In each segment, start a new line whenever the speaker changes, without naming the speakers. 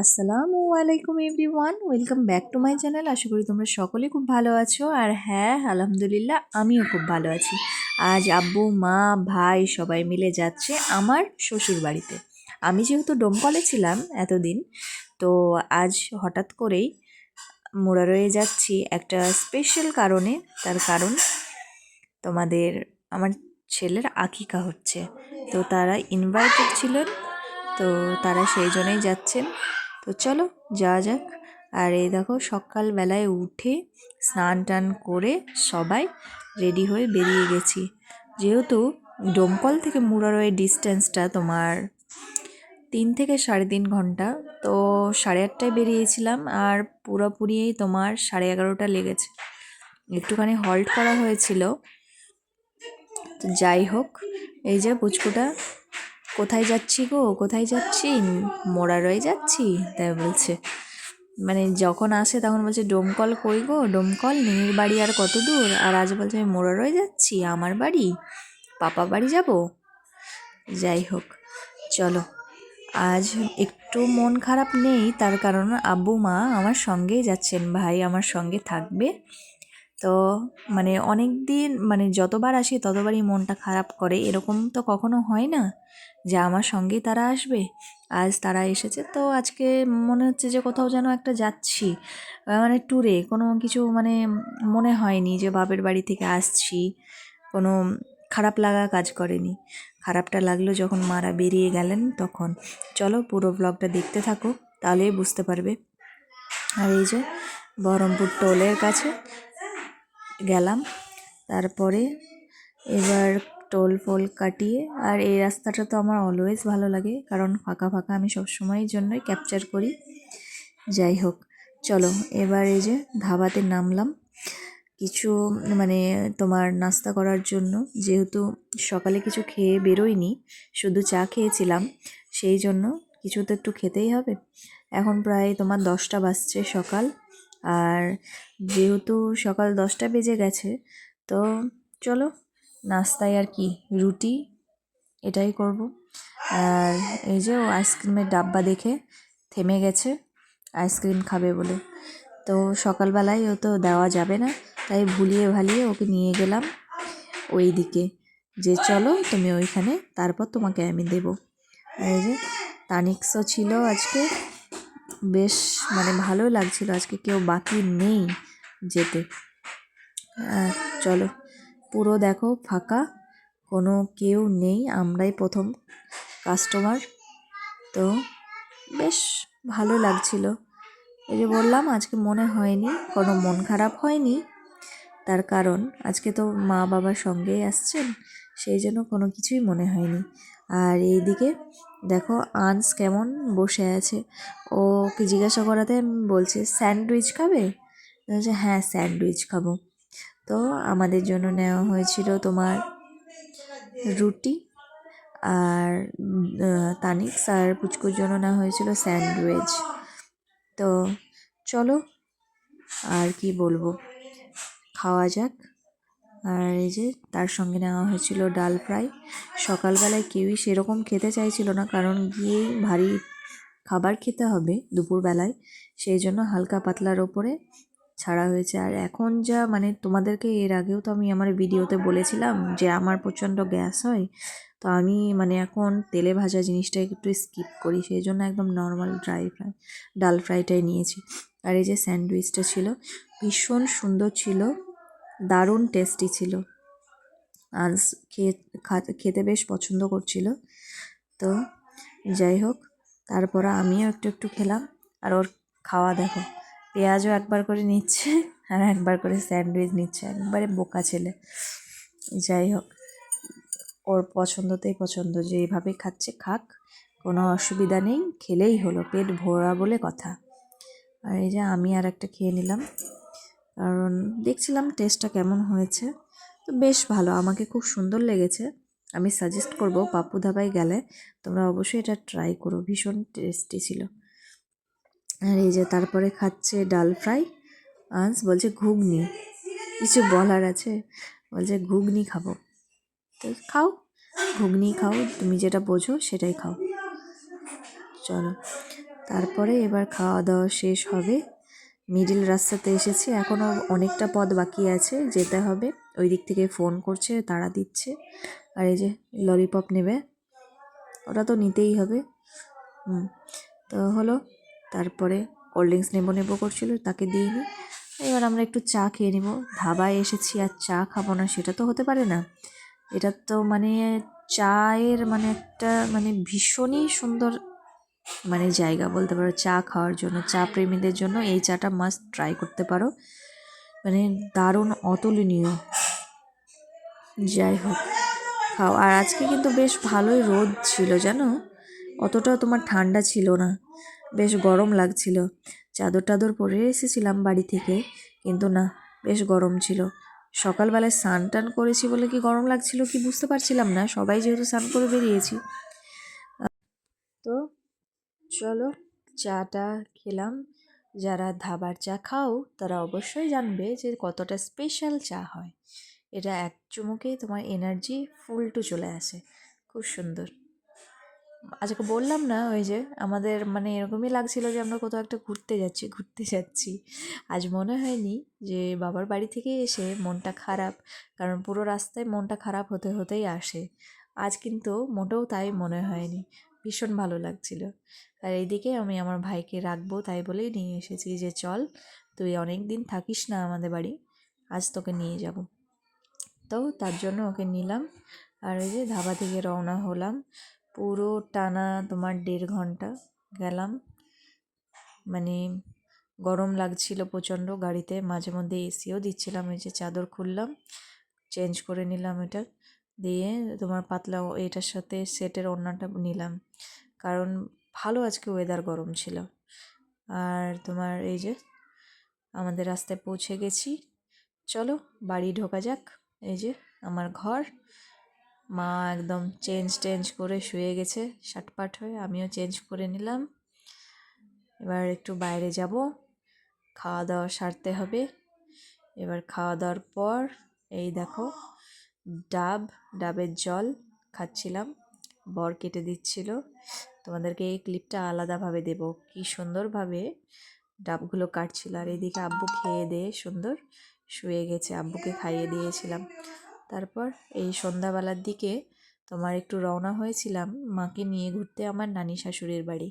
আসসালামু আলাইকুম everyone, welcome back to my channel. আশা করি তোমরা সকলে খুব ভালো আছো। আর হ্যাঁ আলহামদুলিল্লাহ, আমিও খুব ভালো আছি। আজ আব্বু, মা, ভাই সবাই মিলে যাচ্ছে আমার শ্বশুর বাড়িতে। আমি যেহেতু ডোমকলে ছিলাম এতদিন, তো আজ হঠাৎ করেই মোড়া রয়ে যাচ্ছি একটা স্পেশাল কারণে। তার কারণ, তোমাদের, আমার ছেলের আকিকা হচ্ছে। তো তারা ইনভাইটেড ছিলেন, তো তারা সেই জন্যই যাচ্ছেন। তো চলো যাওয়া যাক। আর এই দেখো সকালবেলায় উঠে স্নান টান করে সবাই রেডি হয়ে বেরিয়ে গেছি। যেহেতু ডোমকল থেকে মুরারোয়ের ডিস্টেন্সটা তোমার তিন থেকে সাড়ে তিন ঘণ্টা, তো সাড়ে আটটায় বেরিয়েছিলাম আর পুরোপুরি তোমার সাড়ে এগারোটা লেগেছে। একটুখানি হল্ট করা হয়েছিল। যাই হোক, এই যে পুচকুটা কোথায় যাচ্ছি গো? কোথায় যাচ্ছি? মোড়া রয়ে যাচ্ছি? তাই বলছে। মানে যখন আসে তখন বলছে ডোমকল কই গো? ডোমকল নিনির বাড়ি আর কত দূর? আর আজ বলছে, আমি মোড়া রয়ে যাচ্ছি, আমার বাড়ি। পাপা বাড়ি যাব? যাই হোক, চলো। আজ একটু মন খারাপ নেই, তার কারণ আব্বু মা আমার সঙ্গেই যাচ্ছেন। ভাই আমার সঙ্গে থাকবে। তো মানে অনেক দিন মানে যতবার আসি ততবারই মনটা খারাপ করে। এরকম তো কখনো হয় না যে আমার সঙ্গেই তারা আসবে। আজ তারা এসেছে তো আজকে মনে হচ্ছে যে কোথাও যেন একটা যাচ্ছি। মানে ট্যুরে কোনো কিছু মানে মনে হয়নি যে বাপের বাড়ি থেকে আসছি। কোনো খারাপ লাগা কাজ করেনি। খারাপটা লাগল যখন মারা বেরিয়ে গেলেন তখন। চলো পুরো ব্লগটা দেখতে থাকো, তাহলেই বুঝতে পারবে। আর এই যে বহরমপুর টোলের কাছে গেলাম। তারপরে এবার টোল ফোল কাটিয়ে, আর এই রাস্তাটা তো আমার অলওয়েজ ভালো লাগে, কারণ ফাঁকা ফাঁকা আমি সবসময়ের জন্যই ক্যাপচার করি। যাই হোক, চলো এবার এই যে ধাবাতে নামলাম। কিছু মানে তোমার নাস্তা করার জন্য, যেহেতু সকালে কিছু খেয়ে বেরোয়নি শুধু চা খেয়েছিলাম, সেই জন্য কিছু তো একটু খেতেই হবে। এখন প্রায় তোমার দশটা বাজছে সকাল। আর যেহেতু সকাল দশটা বেজে গেছে, তো চলো নাস্তায় আর কি, রুটি এটাই করব। আর এই যে ও আইসক্রিমের ডাব্বা দেখে থেমে গেছে, আইসক্রিম খাবে বলে। তো সকালবেলায় ও তো দেওয়া যাবে না, তাই ভুলিয়ে ভালিয়ে ওকে নিয়ে গেলাম ওই দিকে যে চলো তুমি ওইখানে, তারপর তোমাকে আমি দেব। এই যে তানিক্সও ছিল আজকে বেশ মানে ভালো লাগছিল। আজকে কেউ বাকি নেই যেতে। চলো, পুরো দেখো ফাঁকা, কোনো কেউ নেই, আমরাই প্রথম কাস্টমার তো বেশ ভালো লাগছিল। এই যে বললাম, আজকে মনে হয়নি, কোনো মন খারাপ হয়নি। তার কারণ, আজকে তো মা বাবার সঙ্গেই আসছেন, সেই জন্য কোনো কিছুই মনে হয়নি। আর এইদিকে দেখো আনস কেমন বসে আছে। ওকে জিজ্ঞাসা করাতে বলছে, স্যান্ডউইচ খাবে? বলছে হ্যাঁ স্যান্ডউইচ খাব। তো আমাদের জন্য নেওয়া হয়েছিল তোমার রুটি আর তানিক্স আর পুচকুর জন্য নেওয়া হয়েছিল স্যান্ডউইচ। তো চলো আর কি বলব, খাওয়া যাক। আর এই যে তার সঙ্গে নেওয়া হয়েছিল ডাল ফ্রাই। সকালবেলায় কেউই সেরকম খেতে চাইছিল না, কারণ গিয়েই ভারী খাবার খেতে হবে দুপুরবেলায়। সেই জন্য হালকা পাতলার ওপরে ছাড়া হয়েছে। আর এখন যা মানে তোমাদেরকে এর আগেও তো আমি আমার ভিডিওতে বলেছিলাম যে আমার প্রচণ্ড গ্যাস হয়, তো আমি মানে এখন তেলে ভাজা জিনিসটা একটু স্কিপ করি, সেই জন্য একদম নর্মাল ড্রাই ফ্রাই, ডাল ফ্রাইটাই নিয়েছি। আর এই যে স্যান্ডউইচটা ছিল, ভীষণ সুন্দর ছিল। দারুণ টেস্টি ছিল। আনস খেয়ে খেতে বেশ পছন্দ করছিল। তো যাই হোক, তারপর আমিও একটু একটু খেলাম। আর ওর খাওয়া দেখো, পেঁয়াজও একবার করে নিচ্ছে আর একবার করে স্যান্ডউইচ নিচ্ছে। একবারে বোকা ছেলে। যাই হোক, ওর পছন্দতেই পছন্দ। যে এইভাবে খাচ্ছে খাক, কোনো অসুবিধা নেই। খেলেই হলো, পেট ভরা বলে কথা। আর এই যে আমি আর একটা খেয়ে নিলাম। কারণ দেখছিলাম টেস্টটা কেমন হয়েছে। তো বেশ ভালো, আমাকে খুব সুন্দর লেগেছে। আমি সাজেস্ট করব পাপু ধাবায় গেলে, তোমরা অবশ্যই এটা ট্রাই করো, ভীষণ টেস্টি ছিল। আর এই যে তারপরে খাচ্ছে ডাল ফ্রাই, আজ বলছে ঘুগনি। কিছু বলার আছে? বলছে ঘুগনি খাব। তো খাও, ঘুগনি খাও, তুমি যেটা বোঝো সেটাই খাও। চলো, তারপরে এবার খাওয়া দাওয়া শেষ হবে। মিডিল রাস্তাতে এসেছি, এখনও অনেকটা পথ বাকি আছে, যেতে হবে। ওই দিক থেকে ফোন করছে তাড়া দিচ্ছে। আর এই যে ললিপপ নেবে, ওটা তো নিতেই হবে। হুম, তো হলো, তারপরে কোল্ড ড্রিঙ্কস নেব নেব করছিল, তাকে দিইনি। এবার আমরা একটু চা খেয়ে নিব। ধাবায় এসেছি আর চা খাব না, সেটা তো হতে পারে না। এটা তো মানে চায়ের মানে একটা মানে ভীষণই সুন্দর মানে জায়গা বলতে পারো, চা খাওয়ার জন্য, চা প্রেমীদের জন্য এই চাটা মাস্ট ট্রাই করতে পারো। মানে দারুণ অতুলনীয়। যাই হোক, খাও। আর আজকে কিন্তু বেশ ভালোই রোদ ছিল, জানো? অতটাও তোমার ঠান্ডা ছিল না। বেশ গরম লাগছিল। চাদর টাদর পরে এসেছিলাম বাড়ি থেকে, কিন্তু না, বেশ গরম ছিল। সকালবেলায় স্নান টান করেছি বলে কি গরম লাগছিল কি বুঝতে পারছিলাম না। সবাই যেহেতু স্নান করে বেরিয়েছি। তো চলো চাটা খেলাম। যারা ধাবার চা খাও, তারা অবশ্যই জানবে যে কতটা স্পেশাল চা হয়। এটা এক চুমুকেই তোমার এনার্জি ফুল টু চলে আসে। খুব সুন্দর। আজকে বললাম না ওই যে আমাদের মানে এরকমই লাগছিল যে আমরা কোথাও একটা ঘুরতে যাচ্ছি ঘুরতে যাচ্ছি। আজ মনে হয়নি যে বাবার বাড়ি থেকে এসে মনটা খারাপ, কারণ পুরো রাস্তায় মনটা খারাপ হতে হতেই আসে। আজ কিন্তু মোটেও তাই মনে হয়নি। ভীষণ ভালো লাগছিল। আর এইদিকে আমি আমার ভাইকে রাখব তাই বলেই নিয়ে এসেছি যে চল, তুই অনেক দিন থাকিস না আমাদের বাড়ি, আজ তোকে নিয়ে যাব। তো তার জন্য ওকে নিলাম আর ওই যে ধাবা থেকে রওনা হলাম। পুরো টানা তোমার দেড় ঘণ্টা গেলাম। মানে গরম লাগছিল প্রচণ্ড, গাড়িতে মাঝে মধ্যে এসিও দিচ্ছিলাম, এই যে চাদর খুললাম, চেঞ্জ করে নিলাম এটা। দিয়ে তোমার পাতলা এটার সাথে সেটের ওড়নাটা নিলাম। কারণ ভালো আজকে ওয়েদার গরম ছিল। আর তোমার এই যে, আমাদের রাস্তায় পৌঁছে গেছি। চলো, বাড়ি ঢোকা যাক। এই যে, আমার ঘর। মা একদম চেঞ্জ টেঞ্জ করে শুয়ে গেছে শাটপাট হয়ে। আমিও চেঞ্জ করে নিলাম। এবার একটু বাইরে যাব। খাওয়া দাওয়া সারতে হবে। এবার খাওয়া দাওয়ার পর, এই দেখো, ডাব, ডাবের জল খাচ্ছিলাম। বর কেটে দিচ্ছিল। তোমাদেরকে এই ক্লিপটা আলাদাভাবে দেব। কি সুন্দরভাবে ডাবগুলো কাটছিল। আর এদিকে আব্বু খেয়ে দিয়ে সুন্দর শুয়ে গেছে। আব্বুকে খাইয়ে দিয়েছিলাম। তারপর এই সন্ধ্যাবেলার দিকে তোমার একটু রওনা হয়েছিলাম মাকে নিয়ে ঘুরতে আমার নানি শাশুড়ির বাড়ি।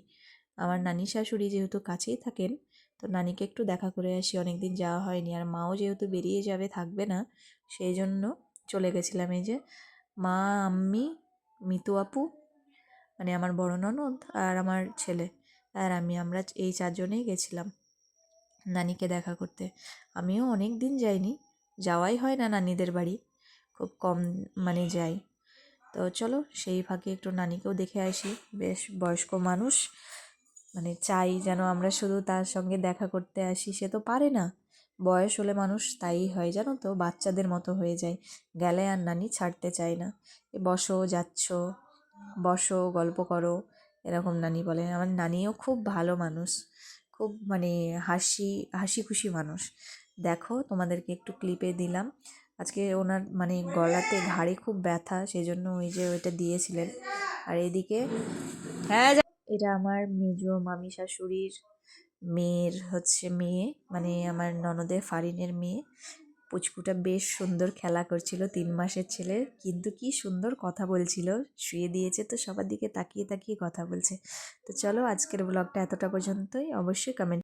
আমার নানি শাশুড়ি যেহেতু কাছেই থাকেন, তো নানিকে একটু দেখা করে আসি। অনেক দিন যাওয়া হয়নি। আর মাও যেহেতু বেরিয়ে যাবে, থাকবে না, সেই জন্য চলে গেছিলাম। এই যে মা, আম্মি মিতু আপু মানে আমার বড় ননদ আর আমার ছেলে। আর আমি, আমরা এই চারজনেই গেছিলাম নানিকে দেখা করতে। আমিও অনেক দিন যাইনি। যাওয়াই হয় না নানিদের বাড়ি। খুব কম মানে যাই। তো চলো, সেই ফাঁকে একটু নানিকেও দেখে আসি। বেশ বয়স্ক মানুষ। মানে চাই যেন আমরা শুধু তার সঙ্গে দেখা করতে আসি। সে তো পারে না। বয়স হলে মানুষ তাই হয়, জানো তো? বাচ্চাদের মতো হয়ে যায়। গেলে আর নানি ছাড়তে চায় না। বসো, যাচ্ছ, বসো, গল্প করো, এরকম নানি বলে। আমার নানিও খুব ভালো মানুষ। খুব মানে হাসি হাসি খুশি মানুষ। দেখো, তোমাদেরকে একটু ক্লিপে দিলাম। আজকে ওনার মানে গলাতে ঘাড়ে খুব ব্যথা সেই জন্য ওই যে ওইটা দিয়েছিলেন। আর এদিকে হ্যাঁ এটা আমার মেজ মামি শাশুড়ির মেয়ের হচ্ছে মেয়ে মানে আমার ননদে ফারিনের মেয়ে। পুচকুটা বেশ সুন্দর খেলা করছিল তিন মাসের ছেলে। কিন্তু কি সুন্দর কথা বলছিল শুয়ে দিয়েছে তো সবার দিকে তাকিয়ে তাকিয়ে কথা বলছে। তো চলো আজকের ব্লগটা এতটা পর্যন্তই। অবশ্যই কমেন্ট